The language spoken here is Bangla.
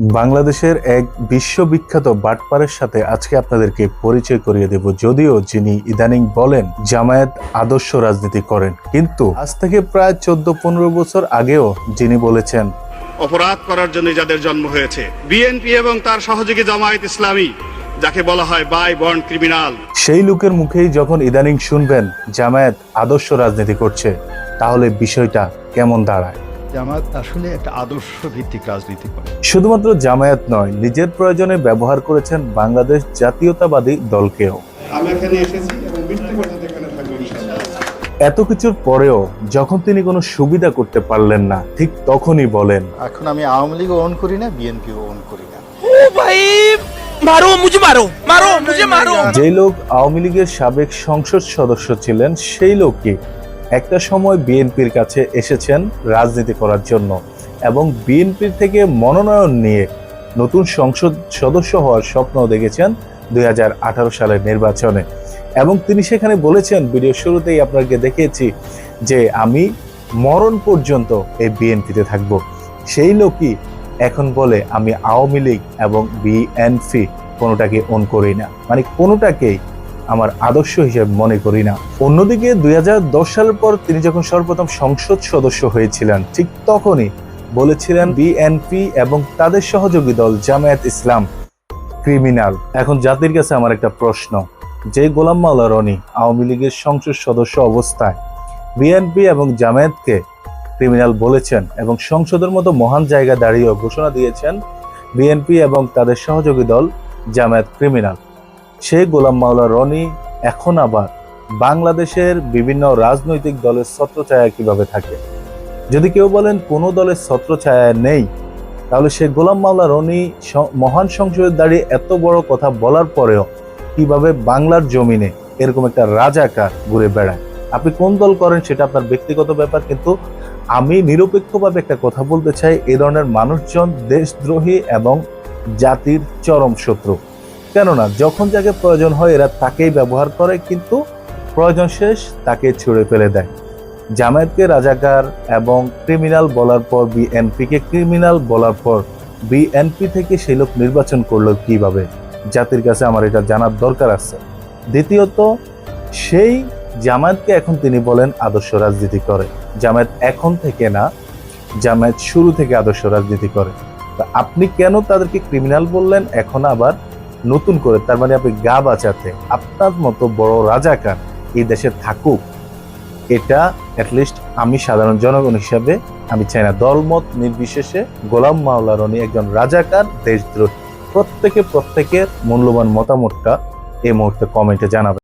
বাংলাদেশের এক বিশ্ববিখ্যাত বাটপারের সাথে আজকে আপনাদেরকে পরিচয় করিয়ে দেব যদিও যিনি ইদানিং বলেন জামায়াত আদর্শ রাজনীতি করেন। কিন্তু আজ থেকে প্রায় চোদ্দ পনেরো বছর আগেও যিনি বলেছেন অপরাধ করার জন্য যাদের জন্ম হয়েছে বিএনপি এবং তার সহযোগী জামায়াত ইসলামী যাকে বলা হয় বাই বন্ড ক্রিমিনাল। সেই লোকের মুখেই যখন ইদানিং শুনবেন জামায়াত আদর্শ রাজনীতি করছে তাহলে বিষয়টা কেমন দাঁড়ায়? জামাত আসলে একটা আদর্শ ভিত্তিক রাজনীতি করে। শুধুমাত্র জামায়াত নয় নিজের প্রয়োজনে ব্যবহার করেছেন বাংলাদেশ জাতীয়তাবাদী দলকেও। আমি এখানে এসেছি এত কিছুর পরেও যখন তিনি কোনো সুবিধা করতে পারলেন না ঠিক তখনই বলেন এখন আমি আওয়ামী লীগ ওন করি না বিএনপি ওন করি না। ও ভাই মারো মুঝে মারো মারো মুঝে মারো। যে লোক আওয়ামী লীগের সাবেক সংসদ সদস্য ছিলেন সেই লোককে একটা সময় বিএনপির কাছে এসেছেন রাজনীতি করার জন্য এবং বিএনপির থেকে মনোনয়ন নিয়ে নতুন সংসদ সদস্য হওয়ার স্বপ্ন দেখেছেন দুই হাজার আঠারো সালের নির্বাচনে। এবং তিনি সেখানে বলেছেন, ভিডিও শুরুতেই আপনাকে দেখিয়েছি যে আমি মরণ পর্যন্ত এই বিএনপিতে থাকব। সেই লোকই এখন বলে, আমি আওয়ামী লীগ এবং বিএনপি কোনোটাকে অন করি না। মানে কোনোটাকেই আমার আদর্শ হিসেবে মনে করি না। অন্যদিকে দুই হাজার দশ সালের পর তিনি যখন সর্বপ্রথম সংসদ সদস্য হয়েছিলেন, ঠিক তখনই বলেছিলেন বিএনপি এবং তাদের সহযোগী দল জামায়াত ইসলাম ক্রিমিনাল। এখন জাতির কাছে আমার একটা প্রশ্ন, যে গোলাম মাওলা রনি আওয়ামী লীগের সংসদ সদস্য অবস্থায় বিএনপি এবং জামায়াতকে ক্রিমিনাল বলেছেন এবং সংসদের মতো মহান জায়গা দাঁড়িয়েও ঘোষণা দিয়েছেন বিএনপি এবং তাদের সহযোগী দল জামায়াত ক্রিমিনাল। সেই গোলাম মাওলা রনি এখন আবার বাংলাদেশের বিভিন্ন রাজনৈতিক দলের ছত্রছায়া কীভাবে থাকে? যদি কেউ বলেন কোনো দলের ছত্রছায়া নেই, তাহলে সে গোলাম মাওলা রনি মহান সংসদে দাঁড়িয়ে এত বড় কথা বলার পরেও কীভাবে বাংলার জমিনে এরকম একটা রাজাকার ঘুরে বেড়ায়? আপনি কোন দল করেন সেটা আপনার ব্যক্তিগত ব্যাপার, কিন্তু আমি নিরপেক্ষভাবে একটা কথা বলতে চাই, এ ধরনের মানুষজন দেশদ্রোহী এবং জাতির চরম শত্রু। কেননা যখন যাকে প্রয়োজন হয় এরা তাকেই ব্যবহার করে, কিন্তু প্রয়োজন শেষ তাকে ছুড়ে ফেলে দেয়। জামায়াতকে রাজাকার এবং ক্রিমিনাল বলার পর বিএনপিকে ক্রিমিনাল বলার পর বিএনপি থেকে সেই লোক নির্বাচন করল কীভাবে? জাতির কাছে আমার এটা জানার দরকার আছে। দ্বিতীয়ত, সেই জামায়াতকে এখন তিনি বলেন আদর্শ রাজনীতি করে। জামায়াত এখন থেকে না, জামায়াত শুরু থেকে আদর্শ রাজনীতি করে। তা আপনি কেন তাদেরকে ক্রিমিনাল বললেন? এখন আবার নতুন করে, তার মানে আপনি গা বাঁচাতে, আপনার মতো বড় রাজাকার এই দেশে থাকুক, এটা অ্যাটলিস্ট আমি সাধারণ জনগণ হিসাবে আমি চাই না। দলমত নির্বিশেষে গোলাম মাওলা রনি একজন রাজাকার দেশদ্রোহী। প্রত্যেকে প্রত্যেকের মূল্যবান মতামতটা এই মুহূর্তে কমেন্টে জানাবে